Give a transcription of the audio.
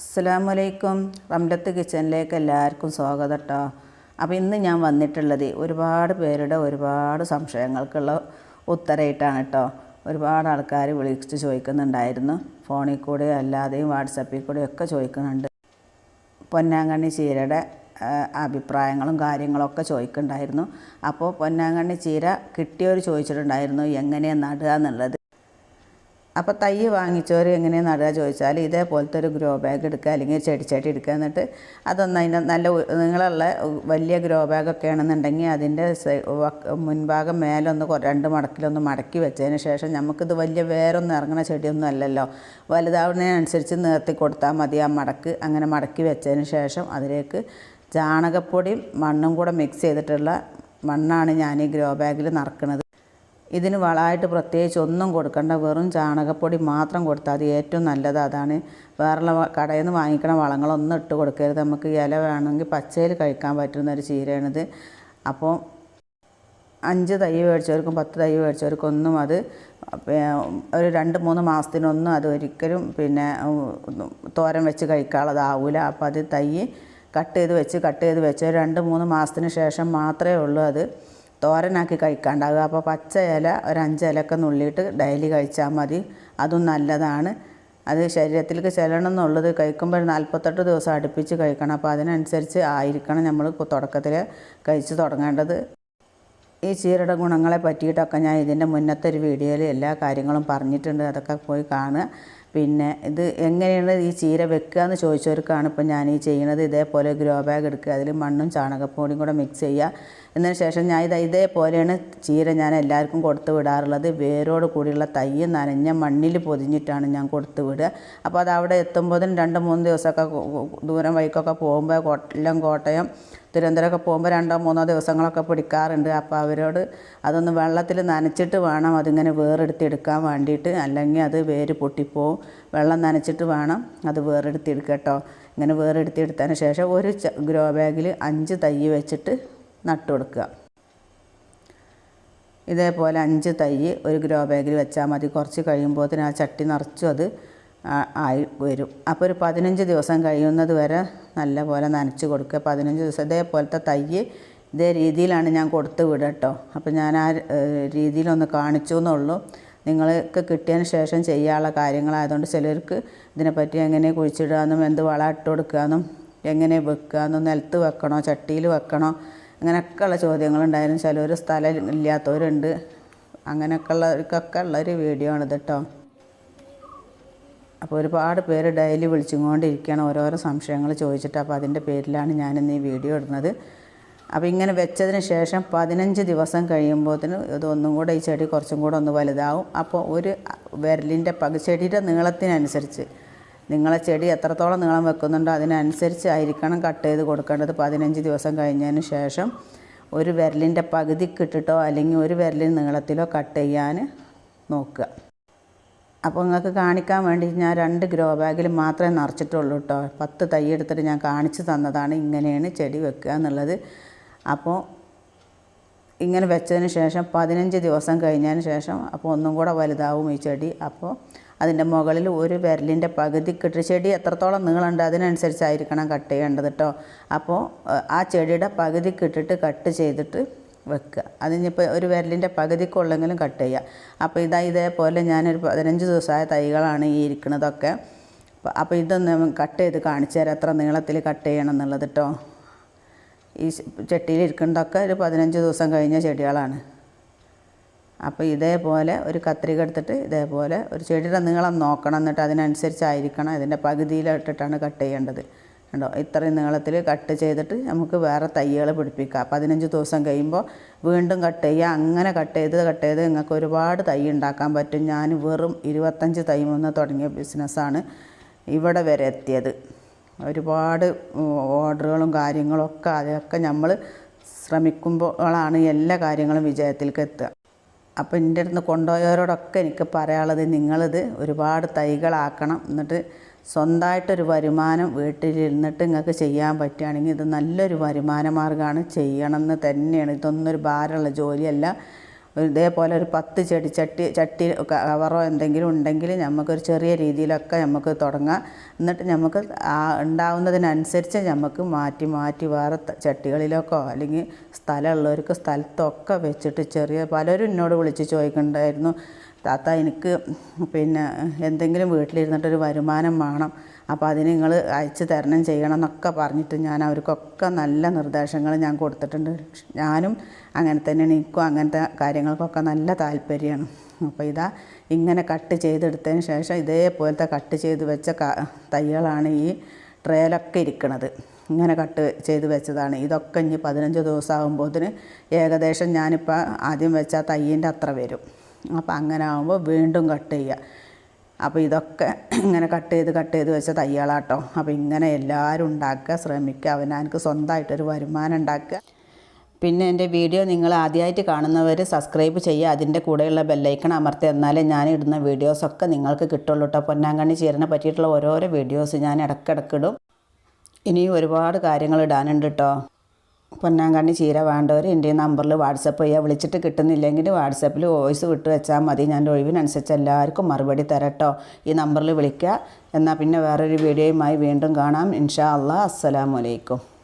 അസ്സലാമലൈക്കും. റംലത്ത് കിച്ചണിലേക്ക് എല്ലാവർക്കും സ്വാഗതം കേട്ടോ അപ്പോൾ ഇന്ന് ഞാൻ വന്നിട്ടുള്ളത് ഒരുപാട് പേരുടെ ഒരുപാട് സംശയങ്ങൾക്കുള്ള ഉത്തരയിട്ടാണ് കേട്ടോ ഒരുപാട് ആൾക്കാർ വിളിച്ച് ചോദിക്കുന്നുണ്ടായിരുന്നു. ഫോണിൽ കൂടെ അല്ലാതെയും വാട്സപ്പിൽ കൂടെ ഒക്കെ ചോദിക്കുന്നുണ്ട്. പൊന്നാങ്കണ്ണി ചീരയുടെ അഭിപ്രായങ്ങളും കാര്യങ്ങളൊക്കെ ചോദിക്കുന്നുണ്ടായിരുന്നു. അപ്പോൾ പൊന്നാങ്കണ്ണി ചീര കിട്ടിയവർ ചോദിച്ചിട്ടുണ്ടായിരുന്നു എങ്ങനെയാണ് നടുക എന്നുള്ളത്. അപ്പോൾ തൈ വാങ്ങിച്ചവർ എങ്ങനെയാണ് നടുക ചോദിച്ചാൽ ഇതേപോലത്തെ ഒരു ഗ്രോ ബാഗ് എടുക്കുക അല്ലെങ്കിൽ ചെടിച്ചട്ടി എടുക്കുക എന്നിട്ട് അതൊന്ന് അതിന്റെ നല്ല നിങ്ങളുള്ള വലിയ ഗ്രോ ബാഗൊക്കെ ആണെന്നുണ്ടെങ്കിൽ അതിന്റെ മുൻഭാഗം മേലൊന്ന് രണ്ട് മടക്കിലൊന്ന് മടക്കി വെച്ചതിന് ശേഷം നമുക്കിത് വലിയ വേരൊന്നും ഇറങ്ങുന്ന ചെടിയൊന്നും അല്ലല്ലോ. വലുതാവുന്നതിനനുസരിച്ച് നിർത്തി കൊടുത്താൽ മതി ആ മടക്ക്. അങ്ങനെ മടക്കി വെച്ചതിന് ശേഷം അതിലേക്ക് ചാണകപ്പൊടിയും മണ്ണും കൂടെ മിക്സ് ചെയ്തിട്ടുള്ള മണ്ണാണ് ഞാൻ ഈ ഗ്രോ ബാഗിൽ നിറക്കുന്നത് ഇതിന് വളമായിട്ട് പ്രത്യേകിച്ച് ഒന്നും കൊടുക്കണ്ട. വെറും ചാണകപ്പൊടി മാത്രം കൊടുത്താൽ അത് ഏറ്റവും നല്ലത് അതാണ്. വേറെ കടയിൽ നിന്ന് വാങ്ങിക്കണ വളങ്ങളൊന്നും ഇട്ട് കൊടുക്കരുത്. നമുക്ക് ഇല വേണമെങ്കിൽ പച്ചയിൽ കഴിക്കാൻ പറ്റുന്ന ഒരു ചീരയാണിത്. അപ്പോൾ അഞ്ച് തൈ മേടിച്ചവർക്കും പത്ത് തൈ മേടിച്ചവർക്കും ഒന്നും അത് ഒരു രണ്ട് മൂന്ന് മാസത്തിനൊന്നും അത് ഒരിക്കലും പിന്നെ തോരൻ വെച്ച് കഴിക്കാനുള്ളതാവില്ല അപ്പോൾ അത് തൈ കട്ട് ചെയ്ത് വെച്ച് കട്ട് ചെയ്ത് വെച്ച് രണ്ട് മൂന്ന് മാസത്തിന് ശേഷം മാത്രമേ ഉള്ളൂ അത്. തോരനാക്കി കഴിക്കാണ്ടാകുക അപ്പോൾ പച്ച ഇല ഒരു അഞ്ച് നുള്ളിയിട്ട് ഡെയിലി കഴിച്ചാൽ മതി. അതും നല്ലതാണ്. അത് ശരീരത്തിലേക്ക് ചെല്ലണം എന്നുള്ളത് കഴിക്കുമ്പോൾ നാൽപ്പത്തെട്ട് ദിവസം അടുപ്പിച്ച് കഴിക്കണം. അപ്പോൾ അതിനനുസരിച്ച് ആയിരിക്കണം നമ്മൾ തുടക്കത്തിൽ കഴിച്ച് തുടങ്ങേണ്ടത്. ഈ ചീരയുടെ ഗുണങ്ങളെ പറ്റിയിട്ടൊക്കെ ഞാൻ ഇതിന്റെ മുന്നത്തെ ഒരു വീഡിയോയിൽ എല്ലാ കാര്യങ്ങളും പറഞ്ഞിട്ടുണ്ട്. അതൊക്കെ പോയി കാണുക. പിന്നെ ഇത് എങ്ങനെയാണ് ഈ ചീര വെക്കുക എന്ന് ചോദിച്ചവർക്കാണ് ഇപ്പം ഞാൻ ഈ ചെയ്യുന്നത്. ഇതേപോലെ ഗ്രോ ബാഗ് എടുക്കുക. അതിൽ മണ്ണും ചാണകപ്പൊടിയും കൂടെ മിക്സ് ചെയ്യുക. എന്നതിന് ശേഷം ഞാൻ ഇത് ഇതേപോലെയാണ് ചീര ഞാൻ എല്ലാവർക്കും കൊടുത്തു വിടാറുള്ളത്. വേരോട് കൂടിയുള്ള തൈ നനഞ്ഞ മണ്ണിൽ പൊതിഞ്ഞിട്ടാണ് ഞാൻ കൊടുത്തു വിടുക. അപ്പോൾ അത് അവിടെ എത്തുമ്പോഴും രണ്ട് മൂന്ന് ദിവസമൊക്കെ ദൂരം വഴിക്കൊക്കെ പോകുമ്പോൾ കൊല്ലം കോട്ടയം തിരുവനന്തപുരമൊക്കെ പോകുമ്പോൾ രണ്ടോ മൂന്നോ ദിവസങ്ങളൊക്കെ പിടിക്കാറുണ്ട്. അപ്പോൾ അവരോട് അതൊന്ന് വെള്ളത്തിൽ നനച്ചിട്ട് വേണം അതിങ്ങനെ വേറെടുത്തെടുക്കാൻ വേണ്ടിയിട്ട്. അല്ലെങ്കിൽ അത് വേര് പൊട്ടിപ്പോവും. വെള്ളം നനച്ചിട്ട് വേണം അത് വേറെടുത്തെടുക്കുക കേട്ടോ. ഇങ്ങനെ വേറെടുത്തെടുത്തതിന് ശേഷം ഒരു ഗ്രോ ബാഗിൽ അഞ്ച് തൈ വെച്ചിട്ട് നട്ടു കൊടുക്കുക. ഇതേപോലെ അഞ്ച് തൈ ഒരു ഗ്രോ ബാഗിൽ വെച്ചാൽ മതി. കുറച്ച് കഴിയുമ്പോൾ ആ ചട്ടി നിറച്ചും അത് ആയി വരും. അപ്പോൾ ഒരു പതിനഞ്ച് ദിവസം കഴിയുന്നത് വരെ നല്ല പോലെ നനച്ച് കൊടുക്കുക. പതിനഞ്ച് ദിവസം ഇതേപോലത്തെ തൈ ഇതേ രീതിയിലാണ് ഞാൻ കൊടുത്ത് വിടുക കേട്ടോ അപ്പോൾ ഞാൻ ആ രീതിയിലൊന്ന് കാണിച്ചു എന്നുള്ളൂ നിങ്ങൾക്ക് കിട്ടിയതിന് ശേഷം ചെയ്യാനുള്ള കാര്യങ്ങളായതുകൊണ്ട് ചിലർക്ക് ഇതിനെപ്പറ്റി എങ്ങനെ കുഴിച്ചിടുക എന്നും എന്ത് വളം ഇട്ട് കൊടുക്കുക എന്നും എങ്ങനെ വെക്കുക എന്നും നിലത്ത് വെക്കണോ ചട്ടിയിൽ വെക്കണോ അങ്ങനെയൊക്കെയുള്ള ചോദ്യങ്ങളുണ്ടായിരുന്നു. ചിലർ സ്ഥലം ഇല്ലാത്തവരുണ്ട്. അങ്ങനെയൊക്കെ ഉള്ളവർക്കൊക്കെ ഉള്ളൊരു വീഡിയോ ആണ് കേട്ടോ അപ്പോൾ ഒരുപാട് പേര് ഡെയിലി വിളിച്ചുകൊണ്ടിരിക്കുകയാണ്. ഓരോരോ സംശയങ്ങൾ ചോദിച്ചിട്ട് അപ്പോൾ അതിന്റെ പേരിലാണ് ഞാനിന്ന് ഈ വീഡിയോ ഇടുന്നത്. അപ്പോൾ ഇങ്ങനെ വെച്ചതിന് ശേഷം പതിനഞ്ച് ദിവസം കഴിയുമ്പോഴത്തേനും ഇതൊന്നും കൂടെ ഈ ചെടി കുറച്ചും കൂടെ ഒന്ന് വലുതാവും. അപ്പോൾ ഒരു വിരലിന്റെ പകുതി ചെടിയുടെ നീളത്തിനനുസരിച്ച് നിങ്ങളെ ചെടി എത്രത്തോളം നീളം വെക്കുന്നുണ്ടോ അതിനനുസരിച്ച് ആയിരിക്കണം കട്ട് ചെയ്ത് കൊടുക്കേണ്ടത് പതിനഞ്ച് ദിവസം കഴിഞ്ഞതിന് ശേഷം. ഒരു വിരലിന്റെ പകുതി കിട്ടിട്ടോ അല്ലെങ്കിൽ ഒരു വിരലിന് നീളത്തിലോ കട്ട് ചെയ്യാൻ നോക്കുക. അപ്പോൾ നിങ്ങൾക്ക് കാണിക്കാൻ വേണ്ടി ഞാൻ രണ്ട് ഗ്രോ ബാഗിൽ മാത്രമേ നിറച്ചിട്ടുള്ളൂ കേട്ടോ പത്ത് തൈ എടുത്തിട്ട് ഞാൻ കാണിച്ചു തന്നതാണ് ഇങ്ങനെയാണ് ചെടി വെക്കുക എന്നുള്ളത്. അപ്പോൾ ഇങ്ങനെ വെച്ചതിന് ശേഷം പതിനഞ്ച് ദിവസം കഴിഞ്ഞതിന് ശേഷം അപ്പോൾ ഒന്നും കൂടെ വലുതാവും ഈ ചെടി. അപ്പോൾ അതിന്റെ മുകളിൽ ഒരു വിരലിന്റെ പകുതി കിട്ടി. ചെടി എത്രത്തോളം നീളമുണ്ട് അതിനനുസരിച്ചായിരിക്കണം കട്ട് ചെയ്യേണ്ടത് കേട്ടോ അപ്പോൾ ആ ചെടിയുടെ പകുതി കിട്ടിട്ട് കട്ട് ചെയ്തിട്ട് വെക്കുക. അതിനിപ്പോൾ ഒരു വിരലിന്റെ പകുതിക്കുള്ളെങ്കിലും കട്ട് ചെയ്യുക. അപ്പോൾ ഇതാ ഇതേപോലെ ഞാനൊരു പതിനഞ്ച് ദിവസമായ തൈകളാണ് ഈ ഇരിക്കുന്നതൊക്കെ. അപ്പോൾ ഇതൊന്ന് കട്ട് ചെയ്ത് കാണിച്ചു തരാം. എത്ര നീളത്തിൽ കട്ട് ചെയ്യണം എന്നുള്ളത് കേട്ടോ ഈ ചട്ടിയിൽ ഇരിക്കുന്നതൊക്കെ ഒരു പതിനഞ്ച് ദിവസം കഴിഞ്ഞ ചെടികളാണ്. അപ്പോൾ ഇതേപോലെ ഒരു കത്രിക എടുത്തിട്ട് ഇതേപോലെ ഒരു ചെടിയുടെ നീളം നോക്കണം എന്നിട്ട് അതിനനുസരിച്ചായിരിക്കണം ഇതിന്റെ പകുതിയിലിട്ടിട്ടാണ് കട്ട് ചെയ്യേണ്ടത്. കണ്ടോ? ഇത്രയും നീളത്തിൽ കട്ട് ചെയ്തിട്ട് നമുക്ക് വേറെ തൈകൾ പിടിപ്പിക്കാം. പതിനഞ്ച് ദിവസം കഴിയുമ്പോൾ വീണ്ടും കട്ട് ചെയ്യുക അങ്ങനെ കട്ട് ചെയ്ത് കട്ട് ചെയ്ത് നിങ്ങൾക്ക് ഒരുപാട് തൈ ഉണ്ടാക്കാൻ പറ്റും. ഞാൻ വെറും ഇരുപത്തഞ്ച് തൈ മുന്ന് തുടങ്ങിയ ബിസിനസ്സാണ് ഇവിടെ വരെ എത്തിയത്. ഒരുപാട് ഓർഡറുകളും കാര്യങ്ങളൊക്കെ അതൊക്കെ നമ്മൾ ശ്രമിക്കുമ്പോഴാണ് എല്ലാ കാര്യങ്ങളും വിജയത്തിലേക്ക് എത്തുക. അപ്പോൾ എന്റെ അടുത്ത് കൊണ്ടുപോയവരോടൊക്കെ എനിക്ക് പറയാനുള്ളത് നിങ്ങളിത് ഒരുപാട് തൈകളാക്കണം. എന്നിട്ട് സ്വന്തമായിട്ടൊരു വരുമാനം വീട്ടിലിരുന്നിട്ട് നിങ്ങൾക്ക് ചെയ്യാൻ പറ്റുകയാണെങ്കിൽ ഇത് നല്ലൊരു വരുമാന മാർഗമാണ് ചെയ്യണമെന്ന് തന്നെയാണ്. ഇതൊന്നും ഒരു ഭാരമുള്ള ജോലിയല്ല. ഇതേപോലെ ഒരു പത്ത് ചെടി ചട്ടി ചട്ടി കവറോ എന്തെങ്കിലും ഉണ്ടെങ്കിൽ നമുക്കൊരു ചെറിയ രീതിയിലൊക്കെ നമുക്ക് തുടങ്ങാം. എന്നിട്ട് നമുക്ക് ആ ഉണ്ടാവുന്നതിനനുസരിച്ച് നമുക്ക് മാറ്റി മാറ്റി വേറെ ചട്ടികളിലൊക്കെ അല്ലെങ്കിൽ സ്ഥലമുള്ളവർക്ക് സ്ഥലത്തൊക്കെ വെച്ചിട്ട് ചെറിയ പലരും എന്നോട് വിളിച്ച് ചോദിക്കണ്ടായിരുന്നു താത്ത എനിക്ക് പിന്നെ എന്തെങ്കിലും വീട്ടിലിരുന്നിട്ടൊരു വരുമാനം വേണം. അപ്പോൾ അതിന് നിങ്ങൾ അയച്ചു തരണം ചെയ്യണം എന്നൊക്കെ പറഞ്ഞിട്ട് ഞാൻ അവർക്കൊക്കെ നല്ല നിർദ്ദേശങ്ങൾ ഞാൻ കൊടുത്തിട്ടുണ്ട്. ഞാനും അങ്ങനെ തന്നെ എനിക്കും അങ്ങനത്തെ കാര്യങ്ങൾക്കൊക്കെ നല്ല താല്പര്യമാണ്. അപ്പോൾ ഇതാ ഇങ്ങനെ കട്ട് ചെയ്തെടുത്തതിന് ശേഷം ഇതേപോലത്തെ കട്ട് ചെയ്ത് വെച്ച തൈകളാണ് ഈ ട്രേലൊക്കെ ഇരിക്കണത്. ഇങ്ങനെ കട്ട് ചെയ്ത് വെച്ചതാണ്. ഇതൊക്കെ ഇനി പതിനഞ്ച് ദിവസം ആകുമ്പോഴത്തിന് ഏകദേശം ഞാനിപ്പോൾ ആദ്യം വെച്ച തയ്യിന്റെ അത്ര വരും. അപ്പോൾ അങ്ങനെ ആകുമ്പോൾ വീണ്ടും കട്ട് ചെയ്യുക അപ്പോൾ ഇതൊക്കെ ഇങ്ങനെ കട്ട് ചെയ്ത് കട്ട് ചെയ്ത് വെച്ച തയ്യാളാട്ടോ. അപ്പോൾ ഇങ്ങനെ എല്ലാവരും ഉണ്ടാക്കുക ശ്രമിക്കുക അവനവനക്ക് സ്വന്തമായിട്ടൊരു വരുമാനം ഉണ്ടാക്കുക. പിന്നെ എന്റെ വീഡിയോ നിങ്ങൾ ആദ്യമായിട്ട് കാണുന്നവർ സബ്സ്ക്രൈബ് ചെയ്യുക. അതിന്റെ കൂടെയുള്ള ബെല്ലൈക്കൺ അമർത്തി എന്നാലേ ഞാൻ ഇടുന്ന വീഡിയോസൊക്കെ നിങ്ങൾക്ക് കിട്ടുള്ളൂ കേട്ടോ പൊന്നാങ്കണ്ണി ചീരനെ പറ്റിയിട്ടുള്ള ഓരോരോ വീഡിയോസ് ഞാൻ ഇടയ്ക്കിടയ്ക്കിടും ഇനിയും ഒരുപാട് കാര്യങ്ങൾ ഇടാനുണ്ട് കേട്ടോ പൊന്നാങ്കണ്ണി ചീര വേണ്ടവർ എന്റെ നമ്പറിൽ വാട്സപ്പ് ചെയ്യുക വിളിച്ചിട്ട് കിട്ടുന്നില്ലെങ്കിൽ വാട്സപ്പിൽ വോയിസ് വിട്ട് വെച്ചാൽ മതി. ഞാൻ ഒഴിവിനനുസരിച്ച് എല്ലാവർക്കും മറുപടി തരട്ടോ. ഈ നമ്പറിൽ വിളിക്കുക. എന്നാൽ പിന്നെ വേറൊരു വീഡിയോയുമായി വീണ്ടും കാണാം. ഇൻഷാ അല്ലാ അസ്സലാമലൈക്കും